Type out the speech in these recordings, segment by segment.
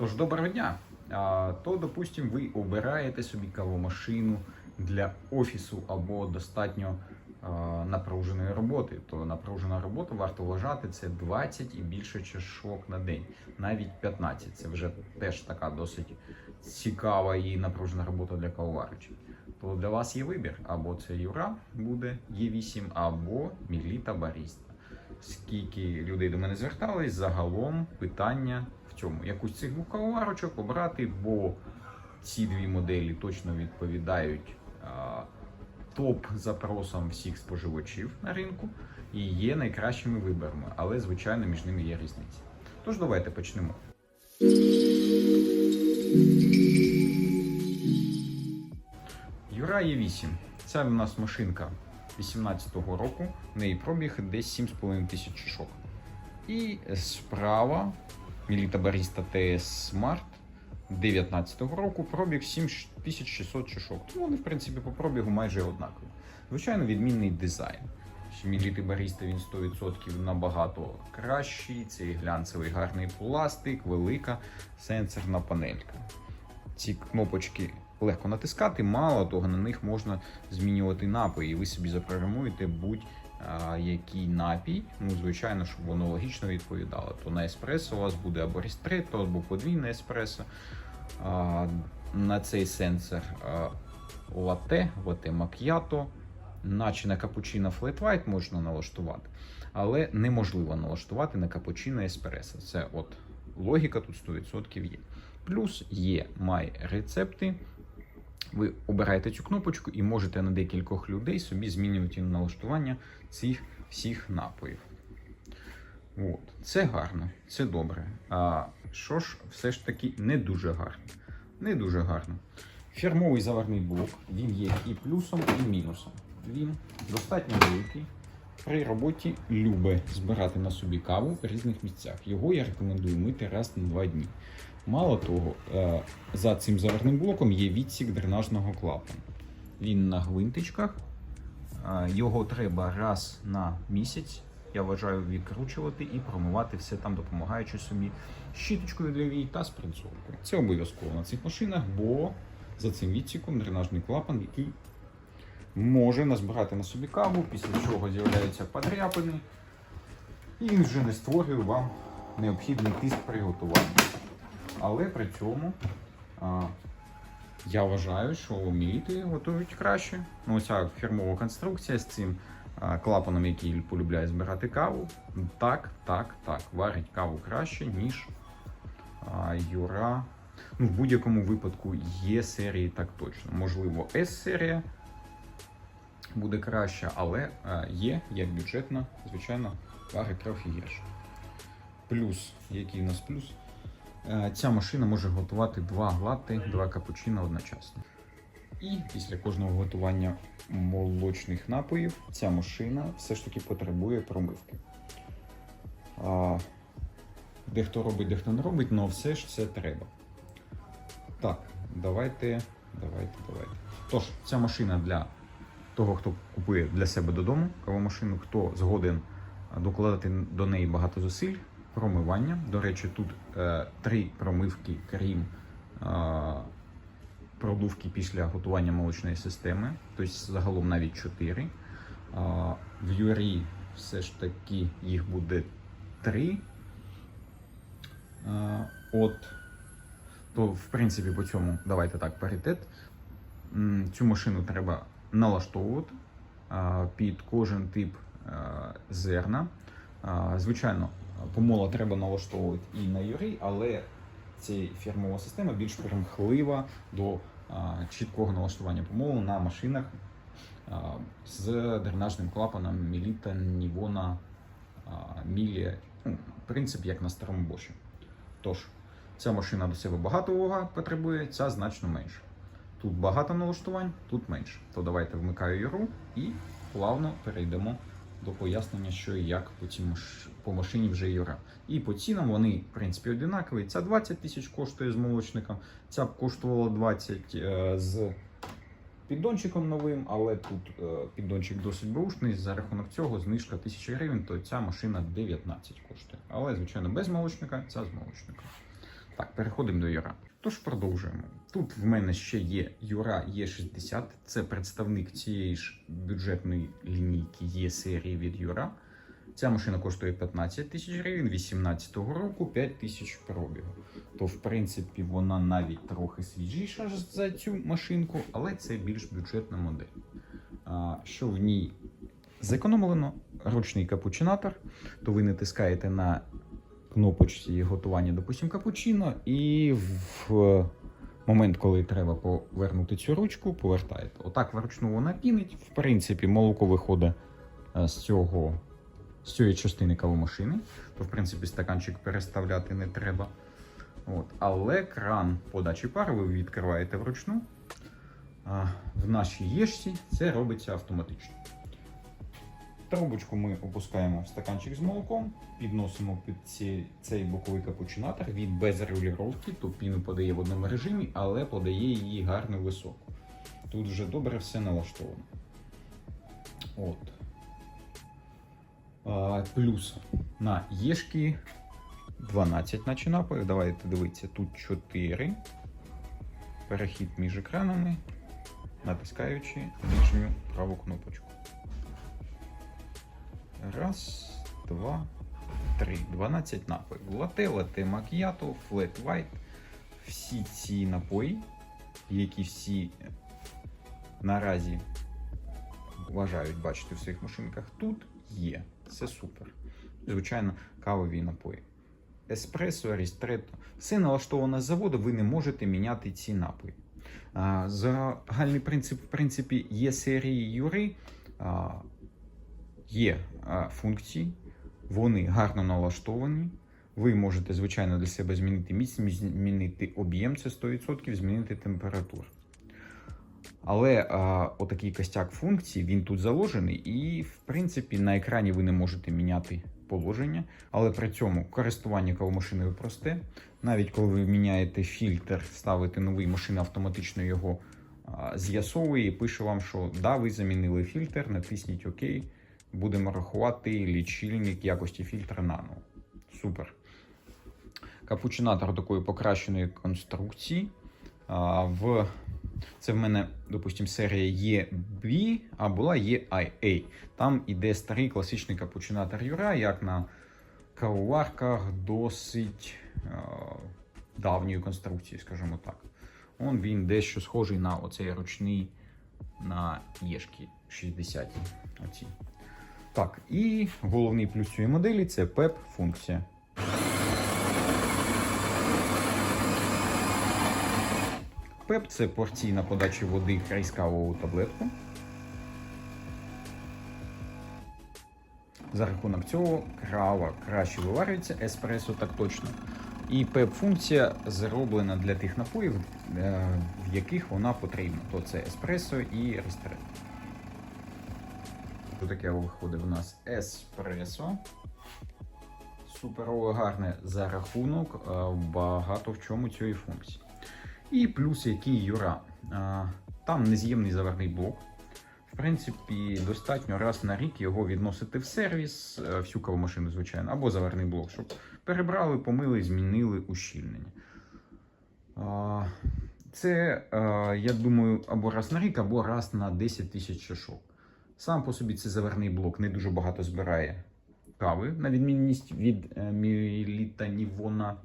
Тож доброго дня. То, допустим, ви обираєте собі кавомашину для офісу або достатньо напруженої роботи. То напружена робота варто вважати це 20 і більше чашок на день, навіть 15. Це вже теж така досить цікава і напружена робота для кавоваричів. То для вас є вибір: або це Юра буде Є8, або Міліта Баріста. Скільки людей до мене звертались, загалом питання в цьому. Якусь цих двох обрати, бо ці дві моделі точно відповідають топ-запросам всіх споживачів на ринку і є найкращими виборами, але звичайно між ними є різниця. Тож давайте почнемо. Юра є 8. Це в нас машинка 18-го року. В неї пробіг десь 7,5 тисяч шок. І справа Міліта Баріста TS Smart 19-го року пробіг 7600 чашок. Тому вони, в принципі, по пробігу майже однакові. Звичайно, відмінний дизайн. Міліти Баріста він 100% набагато кращий. Цей глянцевий гарний пластик, велика сенсорна панелька. Ці кнопочки легко натискати, мало того, на них можна змінювати напої, і ви собі запрограмуєте будь-який напій. Ну, звичайно, щоб воно логічно відповідало. То на еспресо у вас буде або рістретто, або подвійне еспресо. На цей сенсор лате, лате мак'ято, наче на капучино флет white можна налаштувати, але неможливо налаштувати на капучино еспресо. Це от логіка тут 100% є. Плюс є май рецепти. Ви обираєте цю кнопочку і можете на декількох людей собі змінювати налаштування цих всіх напоїв. От. Це гарно, це добре. А що ж, все ж таки не дуже гарно. Не дуже гарно. Фірмовий заварний блок, він є і плюсом, і мінусом. Він достатньо великий. При роботі любе збирати на собі каву в різних місцях. Його я рекомендую мити раз на два дні. Мало того, е, за цим заварним блоком є відсік дренажного клапану. Він на гвинтичках. Е, Його треба раз на місяць, я вважаю, відкручувати і промивати все там, допомагаючи собі щіточкою для вій та спринцовкою. Це обов'язково на цих машинах, бо за цим відсіком дренажний клапан, який може назбирати на собі каву, після чого з'являються подряпини, і він вже не створює вам необхідний тиск при готуванні. Але при цьому а, я вважаю, що міліти готують краще. Ну, оця фірмова конструкція з цим а, клапаном, який полюбляє збирати каву. Так, так, так. Варить каву краще, ніж а, Юра. Ну, в будь-якому випадку є серії так точно. Можливо, S-серія буде краща, але є як бюджетна, звичайно, варить трохи гірше. Плюс, який у нас плюс? Е, Ця машина може готувати два латте, два капучино одночасно. І після кожного готування молочних напоїв ця машина все ж таки потребує промивки. А, Дехто робить, дехто не робить, але все ж це треба. Так, давайте, давайте, давайте. Тож, ця машина для того, хто купує для себе додому кавомашину, хто згоден докладати до неї багато зусиль, промивання. До речі, тут е, три промивки, крім е, продувки після готування молочної системи, тобто загалом навіть чотири. Е, в Юрі все ж таки їх буде три. Е, от, то, в принципі, по цьому давайте так, паритет. Цю машину треба налаштовувати е, під кожен тип е, зерна. Звичайно, помола треба налаштовувати і на юрі, але ця фірмова система більш примхлива до чіткого налаштування помолу на машинах з дренажним клапаном Міліта, Нівона, Мілія. Ну, принцип як на старому боші. Тож, ця машина до себе багато уваги потребує, ця значно менше. Тут багато налаштувань, тут менше. То давайте вмикаю юру і плавно перейдемо до пояснення, що і як по, цій по машині вже Юра. І по цінам вони, в принципі, одинакові. Ця 20 тисяч коштує з молочником, ця б коштувала 20 е, з піддончиком новим, але тут е, піддончик досить бушний. За рахунок цього знижка 1000 гривень, то ця машина 19 коштує. Але, звичайно, без молочника, ця з молочником. Так, переходимо до Юра. Тож продовжуємо. Тут в мене ще є Юра Є60. Це представник цієї ж бюджетної лінійки Є серії від Юра. Ця машина коштує 15 тисяч гривень, 18-го року 5 тисяч пробігу. То, в принципі, вона навіть трохи свіжіша за цю машинку, але це більш бюджетна модель. А, що в ній зекономлено? Ручний капучинатор, то ви натискаєте на кнопочці готування, допустим, капучино, і в момент, коли треба повернути цю ручку, повертаєте. Отак вручну вона пінить. В принципі, молоко виходить е, з цього. З цієї частини кавомашини, то в принципі стаканчик переставляти не треба. От. Але кран подачі пари ви відкриваєте вручну. В нашій єшці це робиться автоматично. Трубочку ми опускаємо в стаканчик з молоком, підносимо під ці, цей боковий капучинатор. Він без регулювання, то піну подає в одному режимі, але подає її гарно високо. Тут вже добре все налаштовано. От. А, плюс на єшки 12 наче напоїв. Давайте дивитися, тут 4. Перехід між екранами, натискаючи нижню праву кнопочку. Раз, два, три. 12 напоїв. Лате, лате макіято, флет вайт. Всі ці напої, які всі наразі вважають бачити в своїх машинках, тут є. Це супер. Звичайно, кавові напої. Еспресо, рістретто. Все налаштовано з заводу, ви не можете міняти ці напої. Загальний принцип, в принципі, є серії Юри, є функції, вони гарно налаштовані. Ви можете, звичайно, для себе змінити місце, змінити об'єм, це 100%, змінити температуру. Але а, отакий костяк функцій він тут заложений, і, в принципі, на екрані ви не можете міняти положення, але при цьому користування кавомашиною просте. Навіть коли ви міняєте фільтр, ставите новий, машина автоматично його з'ясовує і пише вам, що да, ви замінили фільтр, натисніть ОК, будемо рахувати лічильник якості фільтра нано. Супер. Капучинатор такої покращеної конструкції. В це в мене, допустимо, серія EB, а була EIA. Там іде старий класичний капучинатор Юра, як на кавоварках досить е, давньої конструкції, скажімо так. Он він дещо схожий на оцей ручний на Єшки 60 оці. Так, і головний плюс цієї моделі це PEP функція. ПЕП це порційна подача води крізь кавову таблетку. За рахунок цього крава краще виварюється, еспресо так точно. І ПЕП-функція зроблена для тих напоїв, е, в яких вона потрібна. То це еспресо і рестрет. Тут таке виходить у нас еспресо. Суперово гарне за рахунок багато в чому цієї функції. І плюс який Юра. Там нез'ємний заварний блок. В принципі, достатньо раз на рік його відносити в сервіс, е, всю кавомашину, звичайно, або заварний блок, щоб перебрали, помили, змінили ущільнення. Це, е, я думаю, або раз на рік, або раз на 10 тисяч чашок. Сам по собі цей заварний блок не дуже багато збирає кави, на відмінність від е, Міліта Нівона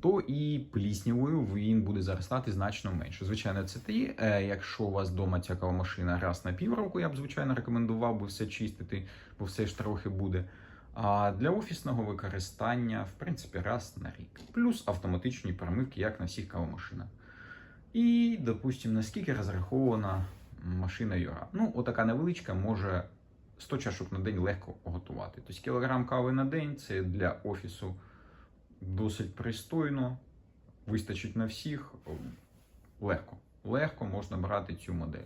то і пліснявою він буде заростати значно менше. Звичайно, це ті, якщо у вас вдома ця кавомашина раз на півроку, я б звичайно рекомендував би все чистити, бо все ж трохи буде. А для офісного використання, в принципі, раз на рік. Плюс автоматичні промивки, як на всіх кавомашинах. І, допустимо, наскільки розрахована машина Юра. Ну, отака невеличка може 100 чашок на день легко готувати. Тобто кілограм кави на день це для офісу досить пристойно, вистачить на всіх. Легко. Легко можна брати цю модель.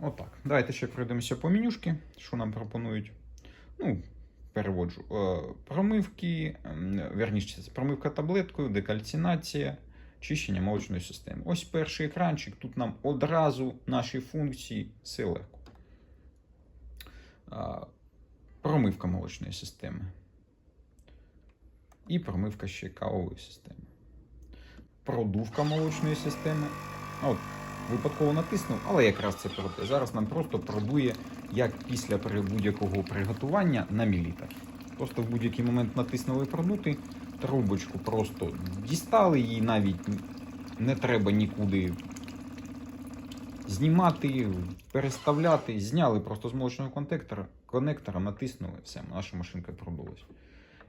Отак. Давайте ще пройдемося по менюшки, що нам пропонують. Ну, переводжу. Промивки, верніше, промивка таблеткою, декальцинація, чищення молочної системи. Ось перший екранчик. Тут нам одразу наші функції, все легко. Промивка молочної системи. і промивка ще кавової системи. Продувка молочної системи. От, випадково натиснув, але якраз це проте. Зараз нам просто продує, як після будь-якого приготування на мілітр. Просто в будь-який момент натиснули продути, трубочку просто дістали, її навіть не треба нікуди знімати, переставляти. Зняли просто з молочного коннектора, коннектора натиснули, все, наша машинка продулась.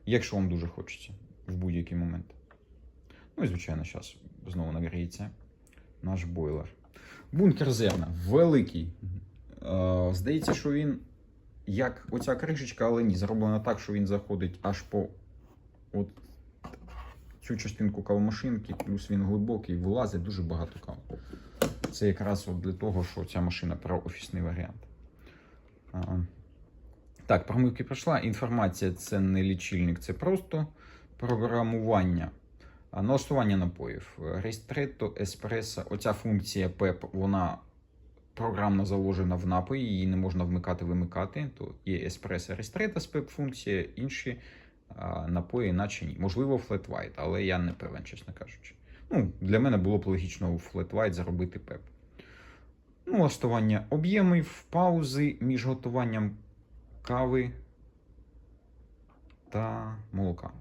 Якщо вам дуже хочеться в будь-який момент. Ну і звичайно, зараз знову нагріється наш бойлер. Бункер зерна великий. Е, здається, що він як оця кришечка, але ні, зроблено так, що він заходить аж по от цю частинку кавомашинки, плюс він глибокий, вилазить дуже багато кави. Це якраз от для того, що ця машина про офісний варіант. Так, промивки пройшла. Інформація це не лічильник, це просто програмування. Налаштування напоїв. Рестретто, еспресо. Оця функція PEP, вона програмно заложена в напої, її не можна вмикати-вимикати. То є еспресо рестретто з PEP функція, інші напої, наче ні. Можливо, white, але я не певен, чесно кажучи. Ну, для мене було б логічно у white заробити PEP. Ну, налаштування об'ємів, паузи між готуванням кави та молока.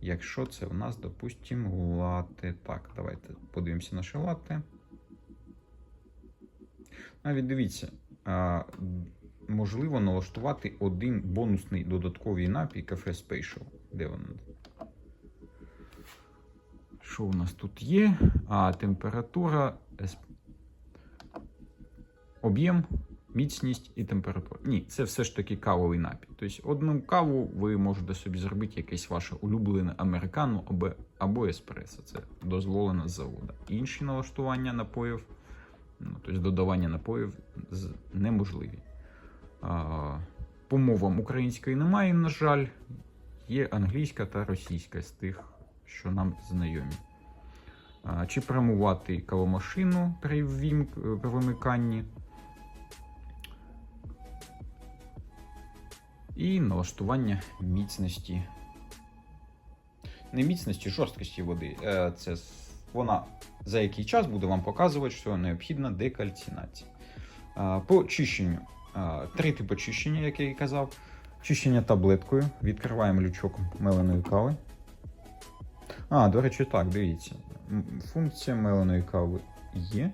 Якщо це в нас, допустимо, латте. Так, давайте подивимося наше латте. Навіть дивіться, можливо налаштувати один бонусний додатковий напій кафе Special. Де він? Що у нас тут є? А, температура, об'єм, міцність і температура. Ні, це все ж таки кавовий напій. Тобто одну каву ви можете собі зробити якесь ваше улюблене американо або, або еспресо. Це дозволено з заводу. Інші налаштування напоїв, ну, тобто додавання напоїв неможливі. По мовам української немає, на жаль, є англійська та російська з тих, що нам знайомі. Чи прямувати кавомашину при вимиканні. І налаштування міцності. Не міцності, жорсткості води. Е, Це вона за який час буде вам показувати, що необхідна декальцинація. А, По чищенню. Три типи чищення, як я і казав. Чищення таблеткою. Відкриваємо лючок меленої кави. А, до речі, так, дивіться. Функція меленої кави є.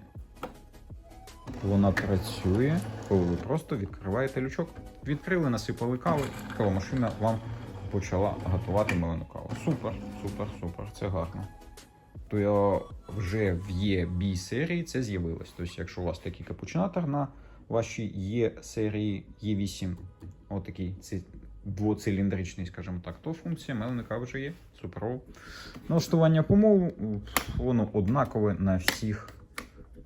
Вона працює, коли ви просто відкриваєте лючок. Відкрили, насипали кави, кавомашина вам почала готувати мелену каву. Супер, супер, супер, це гарно. То вже в Є серії це з'явилось. Тобто, якщо у вас такий капучинатор на вашій Є серії Є8, отакий ци- двоциліндричний, скажімо так, то функція меленої кави вже є. Суперово. Налаштування помолу, воно однакове на всіх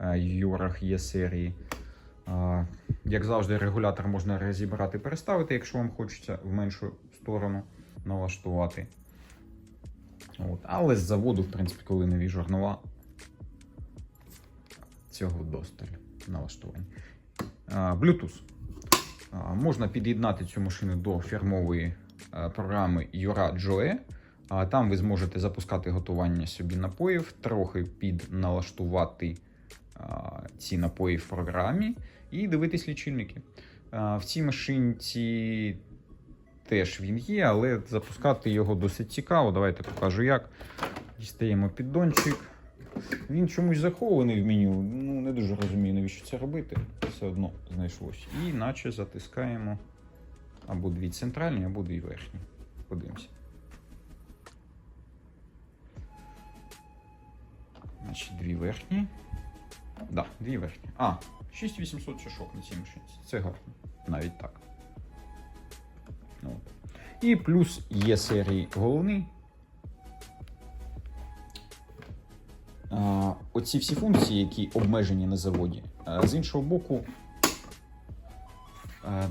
е, юрах є серії. Як завжди, регулятор можна розібрати, переставити, якщо вам хочеться в меншу сторону налаштувати. От. Але з заводу, в принципі, коли нові жорнова, цього досталь налаштувань. Bluetooth. Можна під'єднати цю машину до фірмової програми Юра Joe. Там ви зможете запускати готування собі напоїв, трохи підналаштувати ці напої в програмі і дивитись лічильники. В цій машинці теж він є, але запускати його досить цікаво. Давайте покажу як. Дістаємо піддончик. Він чомусь захований в меню. Ну, не дуже розумію, навіщо це робити. Все одно знайшлось. І наче затискаємо або дві центральні, або дві верхні. Подивимося. Значить, дві верхні. Да, дві верхні. А, 6800 чашок на цій машинці. Це гарно. Навіть так. Ну, от. І плюс є серії головний. Оці всі функції, які обмежені на заводі, з іншого боку,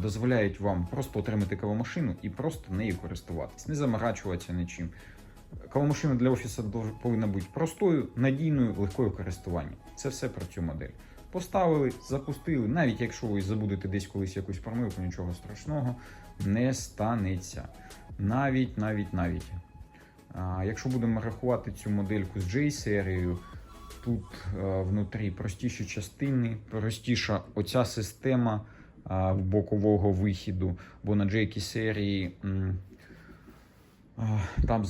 дозволяють вам просто отримати кавомашину і просто нею користуватись, не заморачуватися нічим. Кавомашина для офісу повинна бути простою, надійною, легкою в. Це все про цю модель. Поставили, запустили, навіть якщо ви забудете десь колись якусь промивку, нічого страшного не станеться. Навіть, навіть, навіть. А, якщо будемо рахувати цю модельку з J-серією, тут е, внутрі простіші частини, простіша оця система бокового вихіду, бо на J серії там,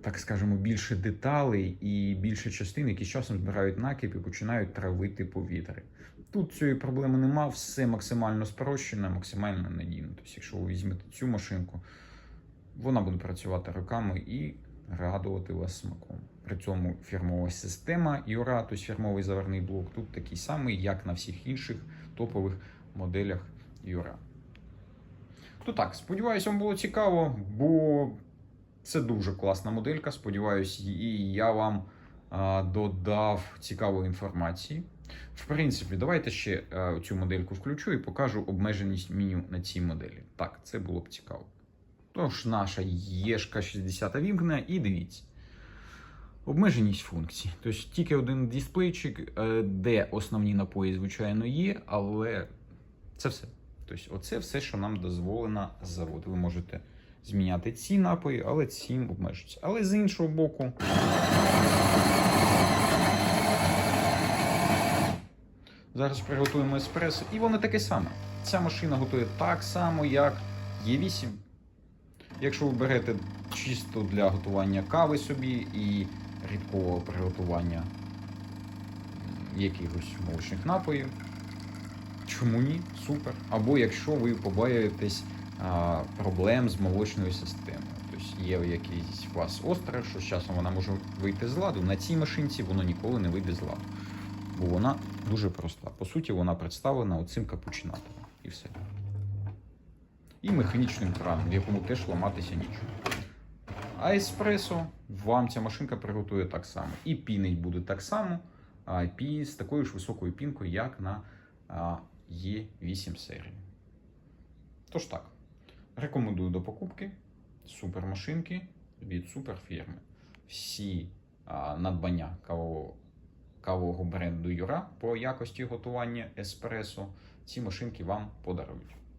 так скажемо, більше деталей і більше частин, які з часом збирають накип і починають травити повітря. Тут цієї проблеми нема, все максимально спрощено, максимально надійно. Тобто, якщо ви візьмете цю машинку, вона буде працювати роками і радувати вас смаком. При цьому фірмова система Юра, тобто фірмовий заварний блок, тут такий самий, як на всіх інших топових моделях Юра. То так, сподіваюся, вам було цікаво, бо це дуже класна моделька. Сподіваюсь, і я вам а, додав цікавої інформації. В принципі, давайте ще е, цю модельку включу і покажу обмеженість меню на цій моделі. Так, це було б цікаво. Тож, наша Єшка 60 вімкнена, і дивіться. Обмеженість функцій. Тобто тільки один дисплейчик, е, де основні напої, звичайно, є, але це все. Тобто, оце все, що нам дозволено з. Ви можете зміняти ці напої, але цим обмежується. Але з іншого боку. Зараз приготуємо еспресо, і воно таке саме. Ця машина готує так само, як Є8. Якщо ви берете чисто для готування кави собі і рідкого приготування якихось молочних напоїв, чому ні? Супер. Або якщо ви побоюєтесь а, проблем з молочною системою. Тобто є якийсь у вас остров, що з часом вона може вийти з ладу. На цій машинці воно ніколи не вийде з ладу. Бо вона дуже проста. По суті, вона представлена оцим капучинатором. І механічним краном, в якому теж ламатися нічого. А еспресо вам ця машинка приготує так само. І пінить буде так само, а з такою ж високою пінкою, як на а, Є8 серії. Тож так, рекомендую до покупки супермашинки від суперфірми. Всі надбання кавового, кавового бренду Юра по якості готування еспресо ці машинки вам подарують.